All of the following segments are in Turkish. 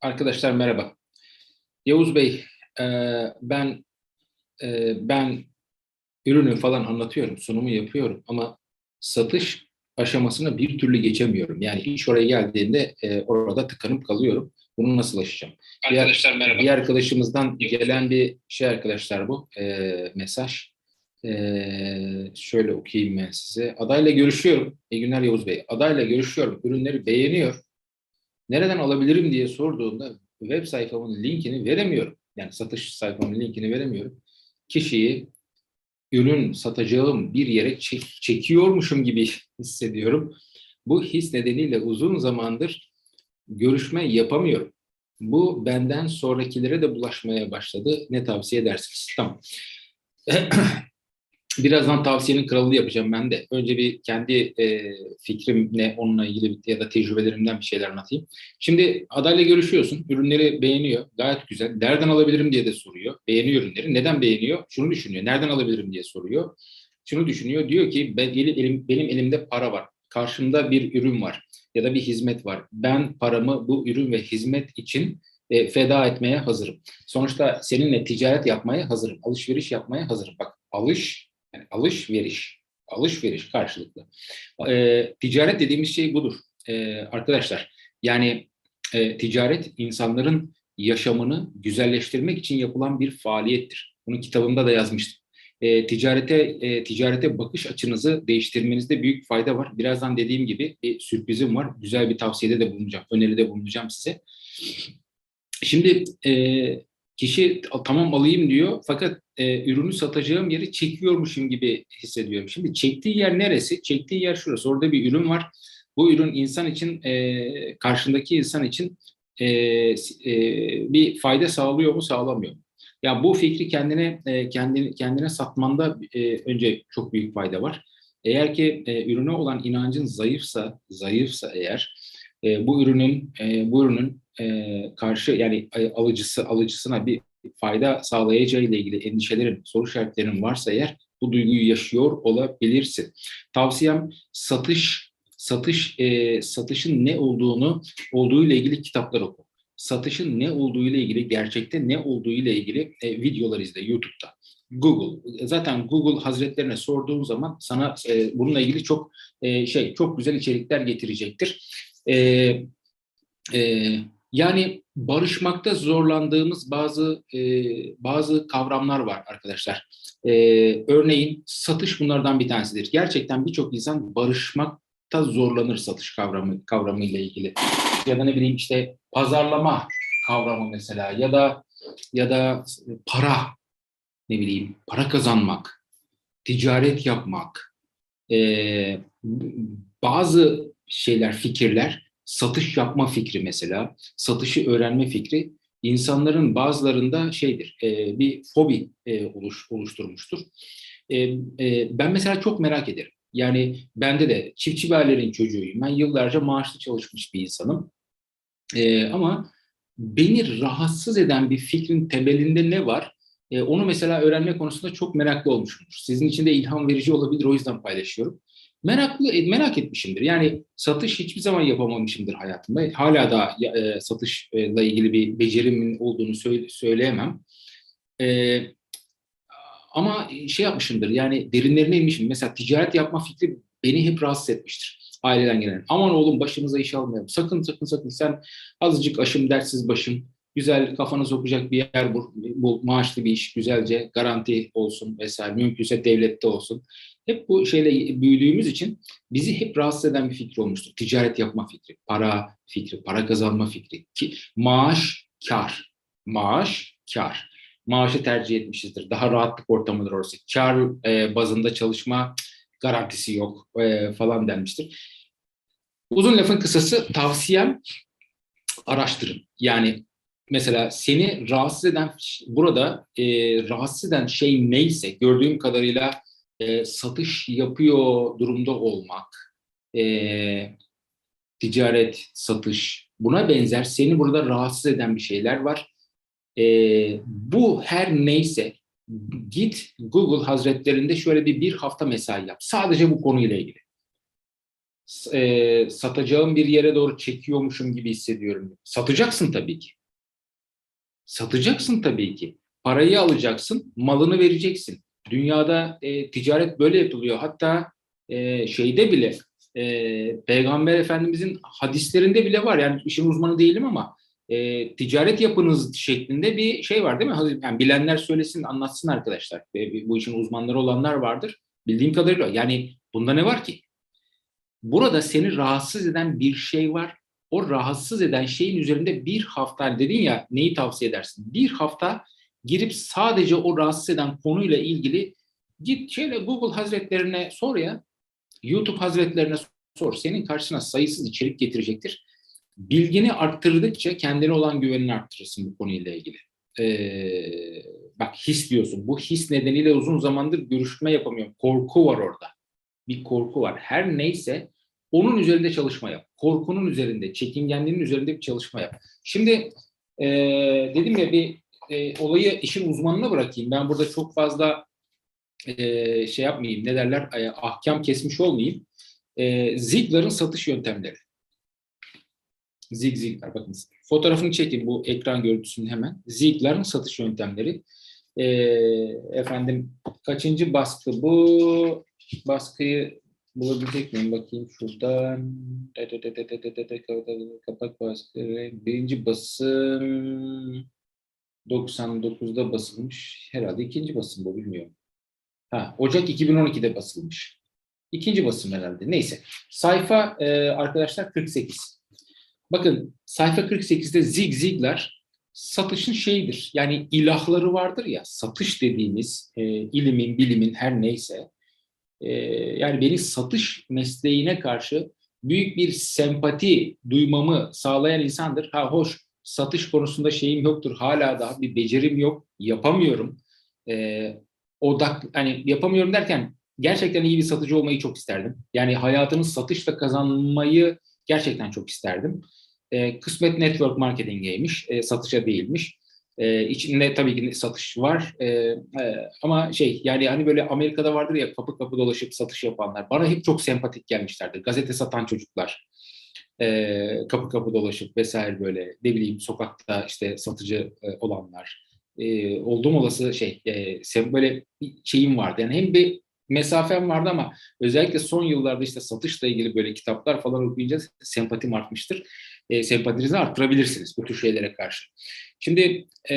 Arkadaşlar merhaba. Yavuz Bey, e, ben e, ben ürünü falan anlatıyorum, sunumu yapıyorum ama satış aşamasına bir türlü geçemiyorum. Yani iş oraya geldiğinde e, orada tıkanıp kalıyorum. Bunu nasıl aşacağım? Arkadaşlar merhaba. Bir arkadaşımızdan gelen bir şey arkadaşlar bu e, mesaj. E, şöyle okuyayım ben size. Adayla görüşüyorum. İyi günler Yavuz Bey. Adayla görüşüyorum. Ürünleri beğeniyor. Nereden alabilirim diye sorduğunda web sayfamın linkini veremiyorum. Yani satış sayfamın linkini veremiyorum. Kişiyi ürün satacağım bir yere çek, çekiyormuşum gibi hissediyorum. Bu his nedeniyle uzun zamandır görüşme yapamıyorum. Bu benden sonrakilere de bulaşmaya başladı. Ne tavsiye edersiniz? Tamam. Birazdan tavsiyenin kralını yapacağım ben de. Önce bir kendi e, fikrimle onunla ilgili ya da tecrübelerimden bir şeyler anlatayım. Şimdi adayla görüşüyorsun. Ürünleri beğeniyor. Gayet güzel. Nereden alabilirim diye de soruyor. Beğeniyor ürünleri. Neden beğeniyor? Şunu düşünüyor. Nereden alabilirim diye soruyor. Şunu düşünüyor. Diyor ki ben, elim, benim elimde para var. Karşımda bir ürün var ya da bir hizmet var. Ben paramı bu ürün ve hizmet için e, feda etmeye hazırım. Sonuçta seninle ticaret yapmaya hazırım. Alışveriş yapmaya hazırım. Bak alış yani alışveriş, alışveriş karşılıklı. E, ticaret dediğimiz şey budur e, arkadaşlar. Yani e, ticaret insanların yaşamını güzelleştirmek için yapılan bir faaliyettir. Bunu kitabımda da yazmıştım. E, ticarete e, ticarete bakış açınızı değiştirmenizde büyük fayda var. Birazdan dediğim gibi bir sürprizim var. Güzel bir tavsiyede de bulunacağım, öneride bulunacağım size. Şimdi e, kişi tamam alayım diyor fakat e, ürünü satacağım yeri çekiyormuşum gibi hissediyorum. Şimdi çektiği yer neresi? Çektiği yer şurası. Orada bir ürün var. Bu ürün insan için, e, karşındaki insan için e, e, bir fayda sağlıyor mu, sağlamıyor mu? Ya bu fikri kendine e, kendine, kendine satmanda e, önce çok büyük fayda var. Eğer ki e, ürüne olan inancın zayıfsa, zayıfsa eğer e, bu ürünün e, bu ürünün e, karşı yani alıcısı alıcısına bir fayda sağlayacağı ile ilgili endişelerin, soru işaretlerin varsa eğer bu duyguyu yaşıyor olabilirsin. Tavsiyem satış satış e, satışın ne olduğunu olduğu ile ilgili kitaplar oku. Satışın ne olduğu ile ilgili gerçekte ne olduğu ile ilgili e, videolar izle YouTube'da. Google. Zaten Google Hazretlerine sorduğun zaman sana e, bununla ilgili çok e, şey çok güzel içerikler getirecektir. E, e, yani barışmakta zorlandığımız bazı e, bazı kavramlar var arkadaşlar. E, örneğin satış bunlardan bir tanesidir. Gerçekten birçok insan barışmakta zorlanır satış kavramı kavramı ile ilgili. Ya da ne bileyim işte pazarlama kavramı mesela ya da ya da para ne bileyim para kazanmak, ticaret yapmak, e, bazı şeyler, fikirler satış yapma fikri mesela, satışı öğrenme fikri insanların bazılarında şeydir, e, bir fobi e, oluş, oluşturmuştur. E, e, ben mesela çok merak ederim. Yani bende de çiftçi bir çocuğuyum. Ben yıllarca maaşlı çalışmış bir insanım. E, ama beni rahatsız eden bir fikrin temelinde ne var? E, onu mesela öğrenme konusunda çok meraklı olmuşumdur. Sizin için de ilham verici olabilir o yüzden paylaşıyorum meraklı merak etmişimdir. Yani satış hiçbir zaman yapamamışımdır hayatımda. Hala da e, satışla ilgili bir becerimin olduğunu söyle, söyleyemem. E, ama şey yapmışımdır. Yani derinlerine inmişim. Mesela ticaret yapma fikri beni hep rahatsız etmiştir. Aileden gelen. Aman oğlum başımıza iş almayalım. Sakın sakın sakın sen azıcık aşım dertsiz başım. Güzel kafana sokacak bir yer bul, bul maaşlı bir iş güzelce garanti olsun vesaire mümkünse devlette olsun. Hep bu şeyle büyüdüğümüz için bizi hep rahatsız eden bir fikir olmuştur. Ticaret yapma fikri, para fikri, para kazanma fikri. Ki, maaş, kar. Maaş, kar. Maaşı tercih etmişizdir. Daha rahatlık ortamıdır orası. Kar e, bazında çalışma garantisi yok e, falan denmiştir. Uzun lafın kısası tavsiyem araştırın. Yani mesela seni rahatsız eden burada e, rahatsız eden şey neyse gördüğüm kadarıyla satış yapıyor durumda olmak, e, ticaret, satış buna benzer seni burada rahatsız eden bir şeyler var. E, bu her neyse git Google Hazretlerinde şöyle bir bir hafta mesai yap. Sadece bu konuyla ilgili. E, satacağım bir yere doğru çekiyormuşum gibi hissediyorum. Satacaksın tabii ki. Satacaksın tabii ki. Parayı alacaksın, malını vereceksin. Dünyada e, ticaret böyle yapılıyor. Hatta e, şeyde bile e, Peygamber Efendimizin hadislerinde bile var. Yani işin uzmanı değilim ama e, ticaret yapınız şeklinde bir şey var değil mi? Yani bilenler söylesin, anlatsın arkadaşlar. E, bu işin uzmanları olanlar vardır. Bildiğim kadarıyla. Yani bunda ne var ki? Burada seni rahatsız eden bir şey var. O rahatsız eden şeyin üzerinde bir hafta dedin ya neyi tavsiye edersin? Bir hafta girip sadece o rahatsız eden konuyla ilgili git şöyle Google Hazretlerine sor ya. YouTube Hazretlerine sor. Senin karşına sayısız içerik getirecektir. Bilgini arttırdıkça kendine olan güvenini arttırırsın bu konuyla ilgili. Ee, bak his diyorsun. Bu his nedeniyle uzun zamandır görüşme yapamıyorum. Korku var orada. Bir korku var. Her neyse onun üzerinde çalışma yap. Korkunun üzerinde, çekingenliğinin üzerinde bir çalışma yap. Şimdi e, dedim ya bir e, olayı işin uzmanına bırakayım. Ben burada çok fazla e, şey yapmayayım, ne derler, e, ahkam kesmiş olmayayım. E, Ziglar'ın satış yöntemleri. Zig Ziglar, bakın fotoğrafını çekin bu ekran görüntüsünün hemen. Ziglar'ın satış yöntemleri. E, efendim kaçıncı baskı bu? Baskıyı bulabilecek miyim? Bakayım şuradan. Kapak baskı. Birinci basım 99'da basılmış. Herhalde ikinci basım bu bilmiyorum. Ha, Ocak 2012'de basılmış. İkinci basım herhalde. Neyse. Sayfa e, arkadaşlar 48. Bakın sayfa 48'de Zig Ziglar satışın şeyidir. Yani ilahları vardır ya satış dediğimiz e, ilimin, bilimin her neyse e, yani beni satış mesleğine karşı büyük bir sempati duymamı sağlayan insandır. Ha hoş satış konusunda şeyim yoktur. Hala daha bir becerim yok. Yapamıyorum. E, odak hani yapamıyorum derken gerçekten iyi bir satıcı olmayı çok isterdim. Yani hayatını satışla kazanmayı gerçekten çok isterdim. E, kısmet network marketing'eymiş, e, satışa değilmiş. E, içinde tabii ki satış var e, e, ama şey yani hani böyle Amerika'da vardır ya kapı kapı dolaşıp satış yapanlar. Bana hep çok sempatik gelmişlerdi. Gazete satan çocuklar, e, kapı kapı dolaşıp vesaire böyle ne bileyim sokakta işte satıcı e, olanlar. E, olduğum olası şey e, böyle bir şeyim vardı. Yani hem bir mesafem vardı ama özellikle son yıllarda işte satışla ilgili böyle kitaplar falan okuyunca sempatim artmıştır. E, sempatinizi arttırabilirsiniz bu tür şeylere karşı. Şimdi e,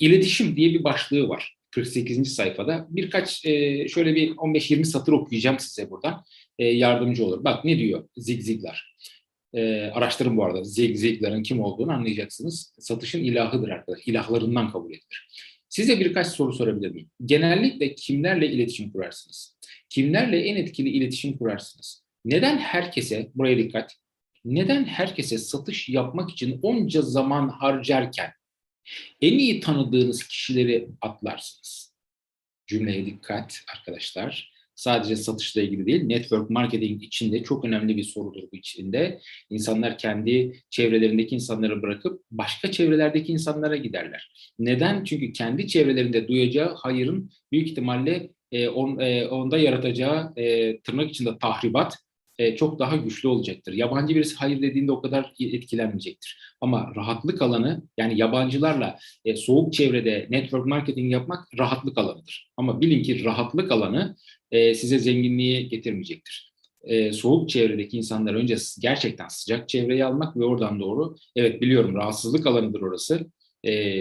iletişim diye bir başlığı var 48. sayfada. Birkaç e, şöyle bir 15-20 satır okuyacağım size buradan. E, yardımcı olur. Bak ne diyor Zig Ziglar. E, araştırın bu arada. Zig Ziglar'ın kim olduğunu anlayacaksınız. Satışın ilahıdır arkadaşlar. İlahlarından kabul edilir. Size birkaç soru sorabilir miyim? Genellikle kimlerle iletişim kurarsınız? Kimlerle en etkili iletişim kurarsınız? Neden herkese, buraya dikkat, neden herkese satış yapmak için onca zaman harcarken en iyi tanıdığınız kişileri atlarsınız? Cümleye dikkat arkadaşlar. Sadece satışla ilgili değil, network marketing içinde çok önemli bir sorudur bu içinde. İnsanlar kendi çevrelerindeki insanları bırakıp başka çevrelerdeki insanlara giderler. Neden? Çünkü kendi çevrelerinde duyacağı hayırın büyük ihtimalle e, on, e, onda yaratacağı e, tırnak içinde tahribat e, çok daha güçlü olacaktır. Yabancı birisi hayır dediğinde o kadar etkilenmeyecektir. Ama rahatlık alanı yani yabancılarla e, soğuk çevrede network marketing yapmak rahatlık alanıdır. Ama bilin ki rahatlık alanı e, size zenginliği getirmeyecektir. E, soğuk çevredeki insanlar önce gerçekten sıcak çevreyi almak ve oradan doğru evet biliyorum rahatsızlık alanıdır orası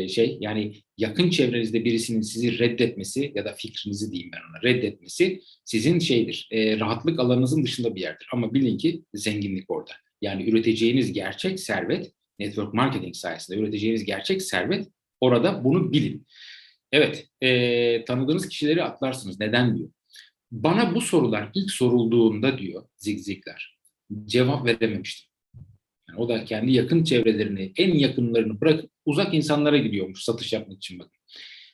şey yani yakın çevrenizde birisinin sizi reddetmesi ya da fikrinizi diyeyim ben ona reddetmesi sizin şeydir e, rahatlık alanınızın dışında bir yerdir ama bilin ki zenginlik orada yani üreteceğiniz gerçek servet network marketing sayesinde üreteceğiniz gerçek servet orada bunu bilin. Evet e, tanıdığınız kişileri atlarsınız neden diyor. Bana bu sorular ilk sorulduğunda diyor Zig Ziglar cevap verememiştim. Yani o da kendi yakın çevrelerini, en yakınlarını bırakıp uzak insanlara gidiyormuş satış yapmak için bakın.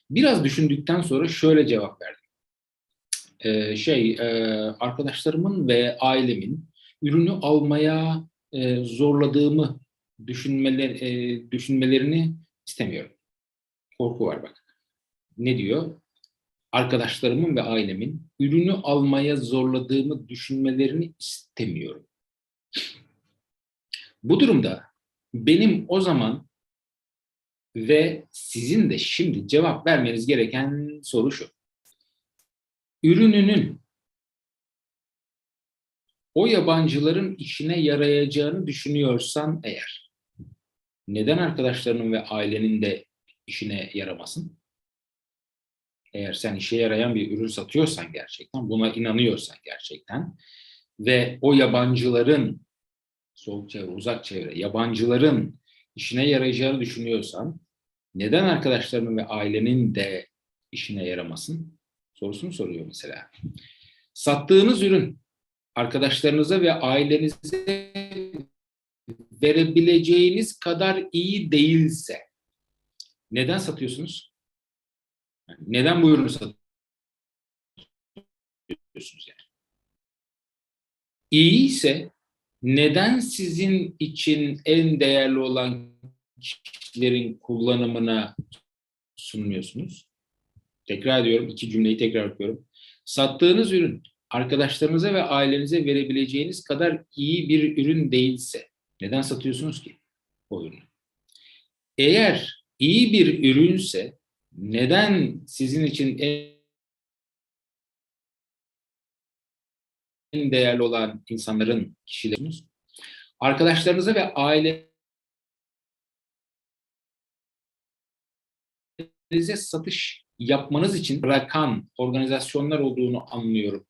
Biraz düşündükten sonra şöyle cevap verdim. Ee, şey, e, arkadaşlarımın ve ailemin ürünü almaya e, zorladığımı düşünmeler, e, düşünmelerini istemiyorum. Korku var bak. Ne diyor? Arkadaşlarımın ve ailemin ürünü almaya zorladığımı düşünmelerini istemiyorum. Bu durumda benim o zaman ve sizin de şimdi cevap vermeniz gereken soru şu. Ürününün o yabancıların işine yarayacağını düşünüyorsan eğer, neden arkadaşlarının ve ailenin de işine yaramasın? Eğer sen işe yarayan bir ürün satıyorsan gerçekten, buna inanıyorsan gerçekten ve o yabancıların, soğuk çevre, uzak çevre, yabancıların işine yarayacağını düşünüyorsan, neden arkadaşlarının ve ailenin de işine yaramasın? Sorusunu soruyor mesela. Sattığınız ürün arkadaşlarınıza ve ailenize verebileceğiniz kadar iyi değilse neden satıyorsunuz? Neden bu ürünü satıyorsunuz yani? İyi ise neden sizin için en değerli olan kişilerin kullanımına sunmuyorsunuz? Tekrar ediyorum, iki cümleyi tekrar okuyorum. Sattığınız ürün arkadaşlarınıza ve ailenize verebileceğiniz kadar iyi bir ürün değilse neden satıyorsunuz ki o ürünü? Eğer iyi bir ürünse neden sizin için en değerli olan insanların kişileriniz? Arkadaşlarınıza ve ailenize satış yapmanız için bırakan organizasyonlar olduğunu anlıyorum.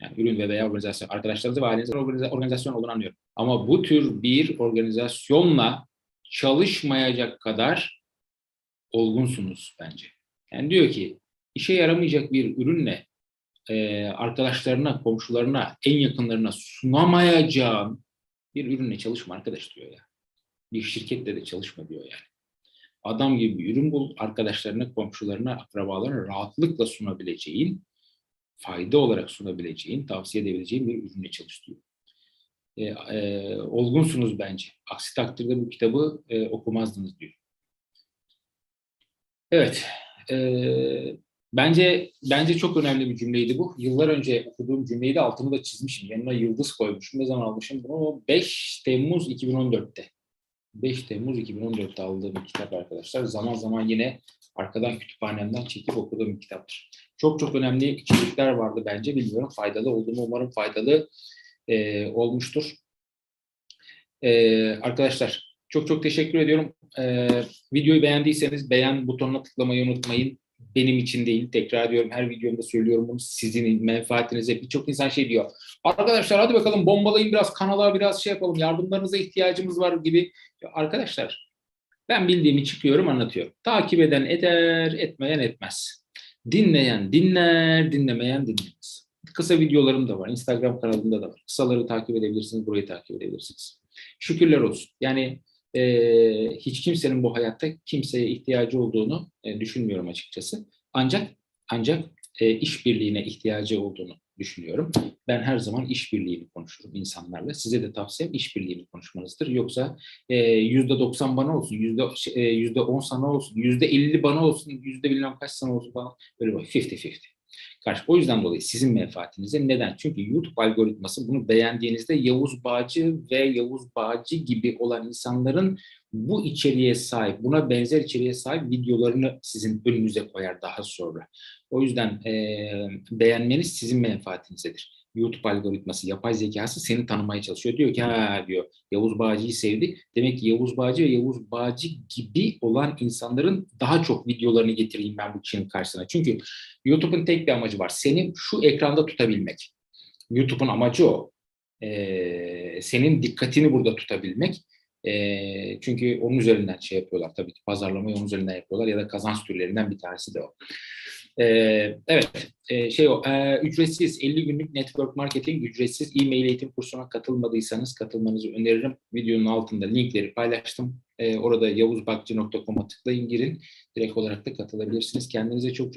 Yani ürün ve veya organizasyon, arkadaşlarınızı ve ailenizin organizasyon olduğunu anlıyorum. Ama bu tür bir organizasyonla çalışmayacak kadar olgunsunuz bence. Yani diyor ki işe yaramayacak bir ürünle e, arkadaşlarına, komşularına, en yakınlarına sunamayacağın bir ürünle çalışma arkadaş diyor ya. Bir şirketle de çalışma diyor yani. Adam gibi bir ürün bul, arkadaşlarına, komşularına, akrabalarına rahatlıkla sunabileceğin fayda olarak sunabileceğin, tavsiye edebileceğin bir ürünle çalıştırıyor. E, e, olgunsunuz bence. Aksi takdirde bu kitabı e, okumazdınız diyor. Evet. E, bence bence çok önemli bir cümleydi bu. Yıllar önce okuduğum cümleyi de altını da çizmişim. Yanına yıldız koymuşum. Ne zaman almışım bunu? 5 Temmuz 2014'te. 5 Temmuz 2014'te aldığım bir kitap arkadaşlar. Zaman zaman yine arkadan kütüphanemden çekip okuduğum bir kitaptır. Çok çok önemli içerikler vardı bence. Bilmiyorum faydalı olduğunu umarım faydalı e, olmuştur. E, arkadaşlar çok çok teşekkür ediyorum. E, videoyu beğendiyseniz beğen butonuna tıklamayı unutmayın. Benim için değil. Tekrar ediyorum her videomda söylüyorum bunu sizin menfaatinize. Birçok insan şey diyor. Arkadaşlar hadi bakalım bombalayın biraz kanala biraz şey yapalım. Yardımlarınıza ihtiyacımız var gibi. Arkadaşlar ben bildiğimi çıkıyorum anlatıyorum. Takip eden eder, etmeyen etmez. Dinleyen dinler, dinlemeyen dinlemez. Kısa videolarım da var. Instagram kanalımda da var. Kısaları takip edebilirsiniz, burayı takip edebilirsiniz. Şükürler olsun. Yani e, hiç kimsenin bu hayatta kimseye ihtiyacı olduğunu e, düşünmüyorum açıkçası. Ancak ancak e, işbirliğine ihtiyacı olduğunu düşünüyorum. Ben her zaman işbirliğini konuşurum insanlarla. Size de tavsiyem işbirliğini konuşmanızdır. Yoksa yüzde 90 bana olsun, yüzde 10 sana olsun, yüzde 50 bana olsun, yüzde bilmem kaç sana olsun falan. Böyle bak 50-50. Karşı. O yüzden dolayı sizin menfaatinize neden? Çünkü YouTube algoritması bunu beğendiğinizde Yavuz Bağcı ve Yavuz Bağcı gibi olan insanların bu içeriğe sahip, buna benzer içeriğe sahip videolarını sizin önünüze koyar daha sonra. O yüzden e, beğenmeniz sizin menfaatinizedir. YouTube algoritması, yapay zekası seni tanımaya çalışıyor. Diyor ki ha diyor Yavuz Bağcı'yı sevdi. Demek ki Yavuz Bağcı ve Yavuz Bağcı gibi olan insanların daha çok videolarını getireyim ben bu kişinin karşısına. Çünkü YouTube'un tek bir amacı var. Seni şu ekranda tutabilmek. YouTube'un amacı o. Ee, senin dikkatini burada tutabilmek. E, çünkü onun üzerinden şey yapıyorlar tabii ki pazarlamayı onun üzerinden yapıyorlar ya da kazanç türlerinden bir tanesi de o. E, evet, e, şey o, e, ücretsiz 50 günlük network marketing ücretsiz e-mail eğitim kursuna katılmadıysanız katılmanızı öneririm. Videonun altında linkleri paylaştım. E, orada yavuzbakçı.com'a tıklayın girin. Direkt olarak da katılabilirsiniz. Kendinize çok çok